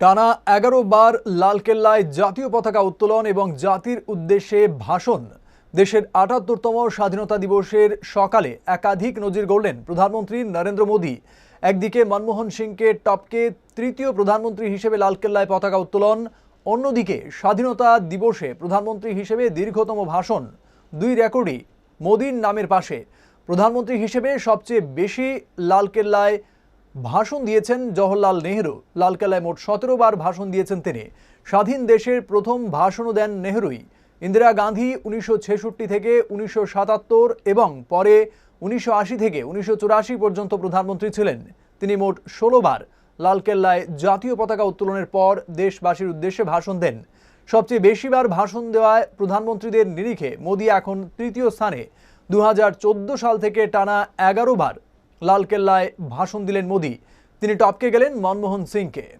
টানা এগারো বার লালকেল্লায় জাতীয় পতাকা উত্তোলন এবং জাতির উদ্দেশ্যে ভাষণ। দেশের আটাত্তরতম স্বাধীনতা দিবসের সকালে একাধিক নজির গড়লেন প্রধানমন্ত্রী নরেন্দ্র মোদী। একদিকে মনমোহন সিংকে টপকে তৃতীয় প্রধানমন্ত্রী হিসেবে লালকেল্লায় পতাকা উত্তোলন, অন্যদিকে স্বাধীনতা দিবসে প্রধানমন্ত্রী হিসেবে দীর্ঘতম ভাষণ, দুই রেকর্ডই মোদীর নামের পাশে। প্রধানমন্ত্রী হিসেবে সবচেয়ে বেশি লালকেল্লায় ভাষণ দিয়েছেন জওহরলাল নেহরু। লালকেলায় মোট সতেরো বার ভাষণ দিয়েছেন তিনি। স্বাধীন দেশের প্রথম ভাষণও দেন নেহরুই। ইন্দিরা গান্ধী উনিশশো ছেষট্টি থেকে উনিশশো সাতাত্তর এবং পরে উনিশশো আশি থেকে উনিশশো চুরাশি পর্যন্ত প্রধানমন্ত্রী ছিলেন। তিনি মোট ষোলো বার লালকেল্লায় জাতীয় পতাকা উত্তোলনের পর দেশবাসীর উদ্দেশ্যে ভাষণ দেন। সবচেয়ে বেশিবার ভাষণ দেওয়ায় প্রধানমন্ত্রীদের নিরিখে মোদী এখন তৃতীয় স্থানে। দু হাজার চোদ্দ সাল থেকে টানা এগারো বার লালকেল্লায় ভাষণ দিলেন মোদী। তিনি টপকে গেলেন মনমোহন সিংকে।